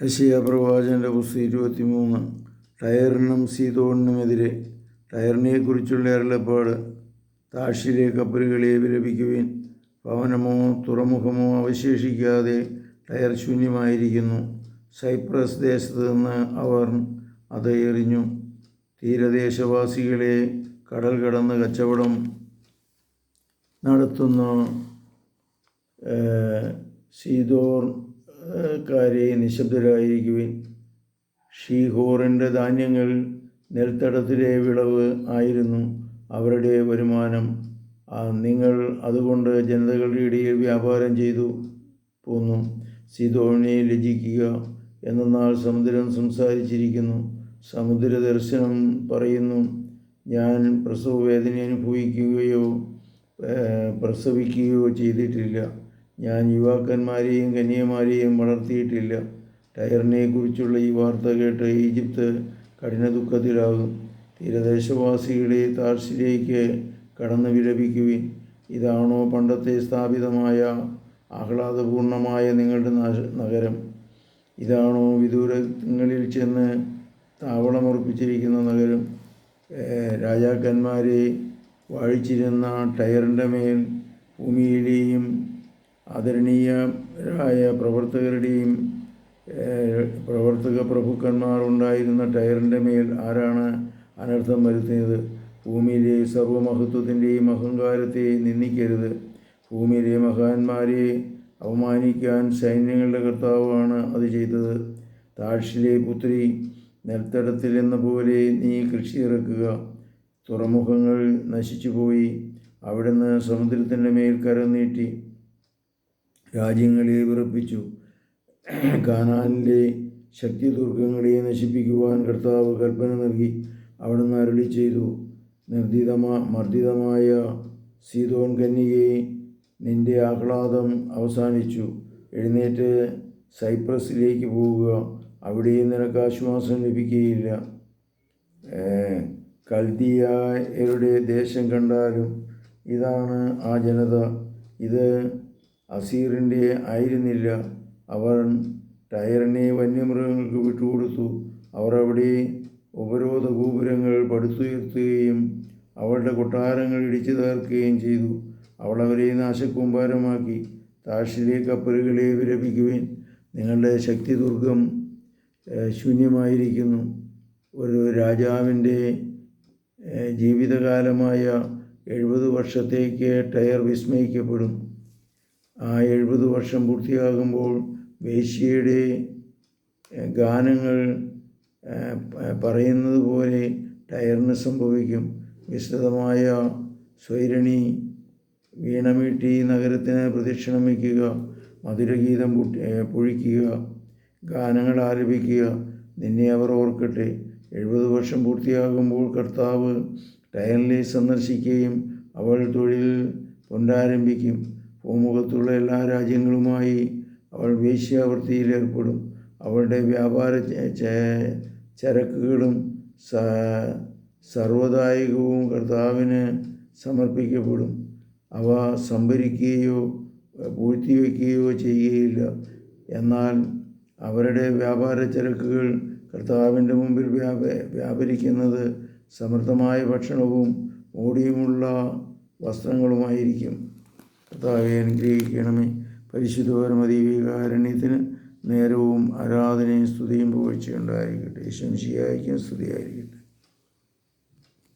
യശയ പ്രവാചന്റെ പുസ്തകം ഇരുപത്തി മൂന്ന് ടയറിനും സീതോണിനുമെതിരെ ടയറിനെക്കുറിച്ചുള്ള അരുളപ്പാട്. താഷിലെ കപ്പലുകളെ വിലപിക്കുവിൻ. ഭവനമോ തുറമുഖമോ അവശേഷിക്കാതെ ടയർ ശൂന്യമായിരിക്കുന്നു. സൈപ്രസ് ദേശത്ത് നിന്ന് അവർ അത് എറിഞ്ഞു. തീരദേശവാസികളെ കടൽ കടന്ന് കച്ചവടം നടത്തുന്ന ഏഹ്, കാരെ നിശബ്ദരായിരിക്കുവിൻ. ഷീഹോറിന്റെ ധാന്യങ്ങൾ നെൽത്തടത്തിലെ വിളവ് ആയിരുന്നു അവരുടെ വരുമാനം. നിങ്ങൾ അതുകൊണ്ട് ജനതകളുടെ ഇടയിൽ വ്യാപാരം ചെയ്തു പോന്നു. സിതോണി ലജിക്കുക എന്നാൽ സമുദ്രം സംസാരിച്ചിരിക്കുന്നു. സമുദ്ര ദർശനം പറയുന്നു ഞാൻ പ്രസവവേദന അനുഭവിക്കുകയോ പ്രസവിക്കുകയോ ചെയ്തിട്ടില്ല. ഞാൻ യുവാക്കന്മാരെയും കന്യമാരെയും വളർത്തിയിട്ടില്ല. ടയറിനെ കുറിച്ചുള്ള ഈ വാർത്ത കേട്ട് ഈജിപ്ത് കഠിന ദുഃഖത്തിലാകും തീരദേശവാസികളെ താഴ്ചയിലേക്ക് കടന്നു വിലപിക്കുവിൻ ഇതാണോ പണ്ടത്തെ സ്ഥാപിതമായ ആഹ്ലാദപൂർണമായ നിങ്ങളുടെ നഗരം? ഇതാണോ വിദൂരങ്ങളിൽ ചെന്ന് താവളമുറപ്പിച്ചിരിക്കുന്ന നഗരം? രാജാക്കന്മാരെ വാഴിച്ചിരുന്ന ടയറിന്റെ മേൽ ഭൂമിയിലെയും ആദരണീയരായ പ്രവർത്തകരുടെയും പ്രവർത്തക പ്രഭുക്കന്മാർ ഉണ്ടായിരുന്ന ടയറിന്റെ മേൽ ആരാണ് അനർത്ഥം വരുത്തിയത്? ഭൂമിയിലെ സർവമഹത്വത്തിന്റെയും അഹങ്കാരത്തെ നിന്ദിക്കരുത്. ഭൂമിയിലെ മഹാന്മാരെ അവമാനിക്കാൻ സൈന്യങ്ങളുടെ കർത്താവാണ് അത് ചെയ്തത്. താഴ്ചയിലെ പുത്രി നെൽത്തടത്തിൽ എന്ന പോലെ നീ കൃഷി ഇറക്കുക. തുറമുഖങ്ങൾ നശിച്ചുപോയി. അവിടുന്ന് സമുദ്രത്തിന്റെ മേൽ കരം നീട്ടി. രാജ്യങ്ങളെ വിറപ്പിച്ചു. കാനാനിലെ ശക്തി ദുർഗങ്ങളെ നശിപ്പിക്കുവാൻ കർത്താവ് കൽപ്പന നൽകി അവിടുന്ന് അരുളി ചെയ്തു. നിർദ്ദിതമാ മർദ്ദിതമായ സീതോൻ കന്യകയെ നിന്റെ ആഹ്ലാദം അവസാനിച്ചു. എഴുന്നേറ്റ് സൈപ്രസിലേക്ക് പോവുക അവിടെ നിനക്ക് ആശ്വാസം ലഭിക്കുകയില്ല. കൽദിയായരുടെ ദേശം കണ്ടാലും ഇതാണ് ആ ജനത. ഇത് അസീറിന്റെ ആയിരുന്നില്ല. അവർ ടയറിനെ വന്യമൃഗങ്ങൾക്ക് വിട്ടുകൊടുത്തു. അവർ അവിടെ ഉപരോധ ഗോപുരങ്ങൾ പടുത്തുയർത്തുകയും അവളുടെ കൊട്ടാരങ്ങൾ ഇടിച്ചു തകർക്കുകയും ചെയ്തു. അവൾ അവരെ നാശക്കൂമ്പാരമാക്കി താഴ്ചയിലെ കപ്പലുകളെ വിരമിക്കുവാൻ. നിങ്ങളുടെ ശക്തി ദുർഗം ശൂന്യമായിരിക്കുന്നു. ഒരു രാജാവിന്റെ ജീവിതകാലമായ എഴുപത് വർഷത്തേക്ക് ടയർ വിസ്മയിക്കപ്പെടും. ആ എഴുപത് വർഷം പൂർത്തിയാകുമ്പോൾ വേശ്യയുടെ ഗാനങ്ങൾ പറയുന്നത് പോലെ ടയറിന് സംഭവിക്കും. വിശദമായ സ്വൈരണി വീണമീട്ടി നഗരത്തിന് പ്രദക്ഷിണം വയ്ക്കുക. മധുരഗീതം പൊഴിക്കുക. ഗാനങ്ങൾ ആലപിക്കുക. നിന്നെ അവർ ഓർക്കട്ടെ. എഴുപത് വർഷം പൂർത്തിയാകുമ്പോൾ കർത്താവ് ടയറിലെ സന്ദർശിക്കുകയും അവൾ തൊഴിൽ പുനരാരംഭിക്കും. ഭൂമുഖത്തുള്ള എല്ലാ രാജ്യങ്ങളുമായി അവൾ വേശ്യാവൃത്തിയിൽ ഏർപ്പെടും അവളുടെ വ്യാപാര ചരക്കുകളും സർവദായകവും കർത്താവിന് സമർപ്പിക്കപ്പെടും. അവ സംഭരിക്കുകയോ പൂഴ്ത്തിവെക്കുകയോ ചെയ്യുകയില്ല. എന്നാൽ അവരുടെ വ്യാപാര ചരക്കുകൾ കർത്താവിന്റെ മുമ്പിൽ വ്യാപ വ്യാപരിക്കുന്നത് സമൃദ്ധമായ ഭക്ഷണവും ഓടിയുമുള്ള വസ്ത്രങ്ങളുമായിരിക്കും. കർത്താവെ അനുഗ്രഹിക്കണമേ. പരിശുദ്ധപരമതി വികാരണ്യത്തിന് നേരവും ആരാധനയും സ്തുതിയും പുകഴ്ചയുണ്ടായിരിക്കട്ടെ ശംശിയായിരിക്കും സ്തുതിയായിരിക്കട്ടെ.